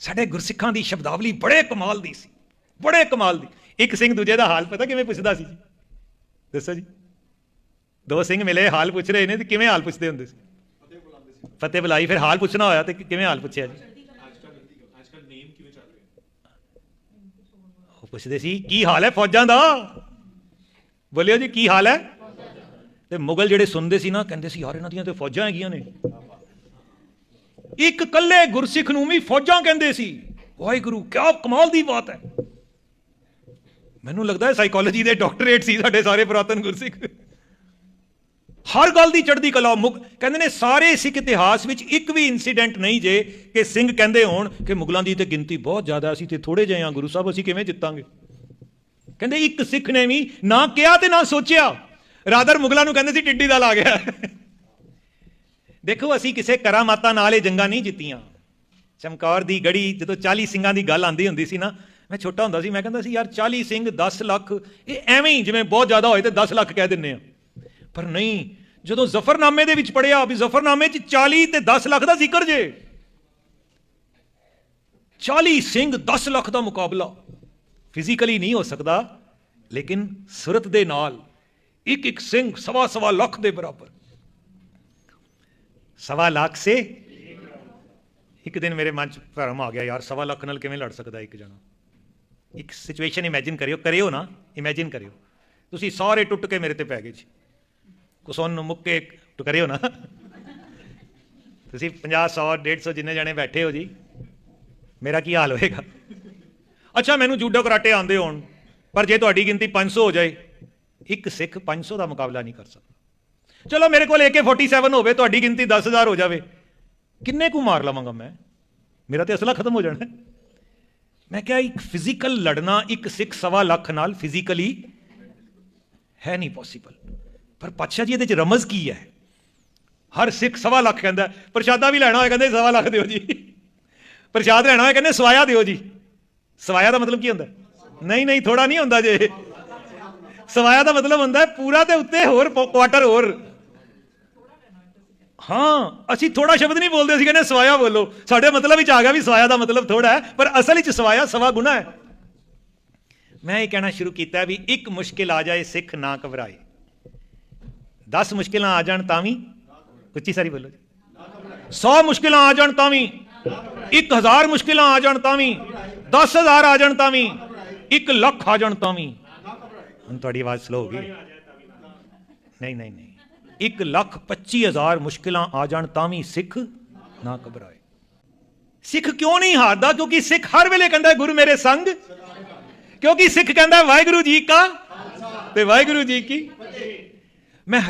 ਸਾਡੇ ਗੁਰਸਿੱਖਾਂ ਦੀ ਸ਼ਬਦਾਵਲੀ ਬੜੇ ਕਮਾਲ ਦੀ ਸੀ। ਬੜੇ ਕਮਾਲ ਦੀ। ਇੱਕ ਸਿੰਘ ਦੂਜੇ ਦਾ ਹਾਲ ਪਤਾ ਕਿਵੇਂ ਪੁੱਛਦਾ ਸੀ ਜੀ? ਦੱਸੋ ਜੀ। ਦੋ ਸਿੰਘ ਮਿਲੇ, ਹਾਲ ਪੁੱਛ ਰਹੇ ਨੇ ਤੇ ਕਿਵੇਂ ਹਾਲ ਪੁੱਛਦੇ ਹੁੰਦੇ ਸੀ? ਫਤਿਹ ਬੁਲਾਈ, ਫਿਰ ਹਾਲ ਪੁੱਛਣਾ ਹੋਇਆ ਤੇ ਕਿਵੇਂ ਹਾਲ ਪੁੱਛਿਆ ਜੀ? ਉਹ ਪੁੱਛਦੇ ਸੀ, ਕੀ ਹਾਲ ਹੈ ਫੌਜਾਂ ਦਾ? ਬੋਲਿਓ ਜੀ, ਕੀ ਹਾਲ ਹੈ? ਤੇ ਮੁਗਲ ਜਿਹੜੇ ਸੁਣਦੇ ਸੀ ਨਾ, ਕਹਿੰਦੇ ਸੀ, ਯਾਰ ਇਹਨਾਂ ਦੀਆਂ ਤੇ ਫੌਜਾਂ ਹੈਗੀਆਂ ਨੇ। ਇੱਕ ਕੱਲੇ ਗੁਰਸਿੱਖ ਨੂੰ ਵੀ ਫੌਜਾਂ ਕਹਿੰਦੇ ਸੀ। ਵਾਹਿਗੁਰੂ, ਕਿਆ ਕਮਾਲ ਦੀ ਬਾਤ ਹੈ। ਮੈਨੂੰ ਲੱਗਦਾ ਹੈ ਸਾਈਕੋਲੋਜੀ ਦੇ ਡਾਕਟਰੇਟ ਸੀ ਸਾਡੇ ਸਾਰੇ ਪੁਰਾਤਨ ਗੁਰਸਿੱਖ। ਹਰ ਗੱਲ ਦੀ ਚੜ੍ਹਦੀ ਕਲਾ ਮੁਗ ਕਹਿੰਦੇ ਨੇ ਸਾਰੇ ਸਿੱਖ ਇਤਿਹਾਸ ਵਿੱਚ ਇੱਕ ਵੀ ਇਨਸੀਡੈਂਟ ਨਹੀਂ ਜੇ ਕਿ ਸਿੰਘ ਕਹਿੰਦੇ ਹੋਣ ਕਿ ਮੁਗਲਾਂ ਦੀ ਤੇ ਗਿਣਤੀ ਬਹੁਤ ਜ਼ਿਆਦਾ ਅਸੀਂ ਤੇ ਥੋੜੇ ਜਿਹੇ ਹਾਂ ਗੁਰੂ ਸਾਹਿਬ, ਅਸੀਂ ਕਿਵੇਂ ਜਿੱਤਾਂਗੇ? ਕਹਿੰਦੇ ਇੱਕ ਸਿੱਖ ਨੇ ਵੀ ਨਾ ਕਿਹਾ ਤੇ ਨਾ ਸੋਚਿਆ। ਰਾਦਰ ਮੁਗਲਾਂ ਨੂੰ ਕਹਿੰਦੇ ਸੀ ਟਿੱਡੀ ਦਾ ਲਾ ਗਿਆ। ਦੇਖੋ, ਅਸੀਂ ਕਿਸੇ ਕਰਾਮਾਤਾਂ ਨਾਲ ਇਹ ਜੰਗਾਂ ਨਹੀਂ ਜਿੱਤੀਆਂ। ਚਮਕੌਰ ਦੀ ਗੜੀ, ਜਦੋਂ 40 ਸਿੰਘਾਂ ਦੀ ਗੱਲ ਆਂਦੀ ਹੁੰਦੀ ਸੀ ਨਾ, ਮੈਂ ਛੋਟਾ ਹੁੰਦਾ ਸੀ, ਮੈਂ ਕਹਿੰਦਾ ਸੀ, ਯਾਰ 40 ਸਿੰਘ 10 ਲੱਖ, ਇਹ ਐਵੇਂ ਹੀ ਜਿਵੇਂ ਬਹੁਤ ਜ਼ਿਆਦਾ ਹੋਏ ਤੇ 10 ਲੱਖ ਕਹਿ ਦਿੰਨੇ ਆ। ਪਰ ਨਹੀਂ, ਜਦੋਂ ਜ਼ਫਰਨਾਮੇ ਦੇ ਵਿੱਚ ਪੜਿਆ ਵੀ ਜ਼ਫਰਨਾਮੇ 'ਚ 40 ਤੇ 10 ਲੱਖ ਦਾ ਜ਼ਿਕਰ ਜੇ। 40 ਸਿੰਘ 10 ਲੱਖ ਦਾ ਮੁਕਾਬਲਾ ਫਿਜ਼ੀਕਲੀ ਨਹੀਂ ਹੋ ਸਕਦਾ, ਲੇਕਿਨ ਸੁਰਤ ਦੇ ਨਾਲ ਇੱਕ ਇੱਕ ਸਿੰਘ ਸਵਾ ਸਵਾ ਲੱਖ ਦੇ ਬਰਾਬਰ। ਸਵਾ ਲੱਖ ਸੇ ਇੱਕ ਦਿਨ ਮੇਰੇ ਮਨ ਚ ਭਰਮ ਆ ਗਿਆ ਯਾਰ ਸਵਾ ਲੱਖ ਨਾਲ ਕਿਵੇਂ ਲੜ ਸਕਦਾ ਇੱਕ ਜਣਾ ਇੱਕ ਸਿਚੁਏਸ਼ਨ ਇਮੇਜਿਨ ਕਰਿਓ ਕਰਿਓ ਨਾ ਇਮੇਜਿਨ ਕਰਿਓ ਤੁਸੀਂ ਸਾਰੇ ਟੁੱਟ ਕੇ ਮੇਰੇ ਤੇ ਪੈ ਗਏ ਜੀ ਕੁਸੋਨ ਮੁੱਕੇ ਕਰਿਓ ਨਾ ਤੁਸੀਂ 50 100 150 ਜਿੰਨੇ ਜਣੇ ਬੈਠੇ ਹੋ ਜੀ ਮੇਰਾ ਕੀ ਹਾਲ ਹੋਏਗਾ ਅੱਛਾ ਮੈਨੂੰ ਜੂਡੋ ਕਰਾਟੇ ਆਉਂਦੇ ਹੋਣ ਪਰ ਜੇ ਤੁਹਾਡੀ ਗਿਣਤੀ 500 ਹੋ ਜਾਏ ਇੱਕ ਸਿੱਖ 500 ਦਾ ਮੁਕਾਬਲਾ ਨਹੀਂ ਕਰ ਸਕਦਾ ਚਲੋ ਮੇਰੇ ਕੋਲ AK47 ਹੋਵੇ, ਤੁਹਾਡੀ ਗਿਣਤੀ 10000 ਹੋ ਜਾਵੇ। ਕਿੰਨੇ ਕੁ ਮਾਰ ਲਵਾਂਗਾ ਮੈਂ? ਮੇਰਾ ਤੇ ਅਸਲਾ ਖਤਮ ਹੋ ਜਾਣਾ ਮੈਂ ਕਿਹਾ ਇੱਕ ਫਿਜ਼ੀਕਲ ਲੜਨਾ, ਇੱਕ ਸਿੱਖ ਸਵਾ ਲੱਖ ਨਾਲ ਫਿਜ਼ੀਕਲੀ ਹੈ ਨਹੀਂ ਪੋਸੀਬਲ ਪਰ ਪਾਤਸ਼ਾਹ ਜੀ, ਇਹਦੇ ਚ ਰਮਜ਼ ਕੀ ਹੈ? ਹਰ ਸਿੱਖ ਸਵਾ ਲੱਖ ਕਹਿੰਦਾ, ਪ੍ਰਸ਼ਾਦਾ ਵੀ ਲੈਣਾ ਹੋਏ ਕਹਿੰਦੇ, ਸਵਾ ਲੱਖ ਦਿਓ ਜੀ। ਪ੍ਰਸ਼ਾਦ ਲੈਣਾ ਹੋਏ ਕਹਿੰਦੇ, ਸਵਾਇਆ ਦਿਓ ਜੀ। ਸਵਾਇਆ ਦਾ ਮਤਲਬ ਕੀ ਹੁੰਦਾ? ਨਹੀਂ ਨਹੀਂ ਥੋੜਾ ਨਹੀਂ ਹੁੰਦਾ ਜੇ। ਸਵਾਇਆ ਦਾ ਮਤਲਬ ਹੁੰਦਾ ਪੂਰਾ ਤੇ ਉੱਤੇ ਹੋਰ ਕੁਆਟਰ ਹੋਰ। ਹਾਂ, ਅਸੀਂ ਥੋੜਾ ਸ਼ਬਦ ਨਹੀਂ ਬੋਲਦੇ, ਅਸੀਂ ਕਹਿੰਦੇ ਸਵਾਇਆ ਬੋਲੋ। ਸਾਡੇ ਮਤਲਬ ਵਿੱਚ ਆ ਗਿਆ ਵੀ ਸਵਾਇਆ ਦਾ ਮਤਲਬ ਥੋੜਾ ਹੈ, ਪਰ ਅਸਲ ਵਿੱਚ ਸਵਾਇਆ ਸਵਾ ਗੁਣਾ ਹੈ। ਮੈਂ ਇਹ ਕਹਿਣਾ ਸ਼ੁਰੂ ਕੀਤਾ ਵੀ ਇੱਕ ਮੁਸ਼ਕਿਲ ਆ ਜਾਏ, ਸਿੱਖ ਨਾ ਘਬਰਾਏ। 10 ਮੁਸ਼ਕਿਲਾਂ ਆ ਜਾਣ ਤਾਂ ਵੀ ਉੱਚੀ ਸਾਰੀ ਬੋਲੋ ਜੀ। 100 ਮੁਸ਼ਕਿਲਾਂ ਆ ਜਾਣ ਤਾਂ ਵੀ 1000 ਮੁਸ਼ਕਿਲਾਂ ਆ ਜਾਣ ਤਾਂ ਵੀ 10000 ਆ ਜਾਣ ਤਾਂ ਵੀ 1 ਲੱਖ ਆ ਜਾਣ ਤਾਂ ਵੀ। ਹੁਣ ਤੁਹਾਡੀ ਆਵਾਜ਼ ਸਲੋ ਹੋ ਗਈ। ਨਹੀਂ ਨਹੀਂ ਨਹੀਂ। 1 ਲੱਖ 25000 ਮੁਸ਼ਕਿਲਾਂ ਆ ਜਾਣ ਤਾਂ ਵੀ ਸਿੱਖ ਨਾ ਘਬਰਾਏ। ਸਿੱਖ ਕਿਉਂ ਨਹੀਂ ਹਾਰਦਾ? ਕਿਉਂਕਿ ਸਿੱਖ ਹਰ ਵੇਲੇ ਕਹਿੰਦਾ ਗੁਰੂ ਮੇਰੇ ਸੰਗ। ਕਿਉਂਕਿ ਸਿੱਖ ਕਹਿੰਦਾ ਵਾਹਿਗੁਰੂ ਜੀ ਕਾ ਤੇ ਵਾਹਿਗੁਰੂ ਜੀ ਕੀ ਮੈਂ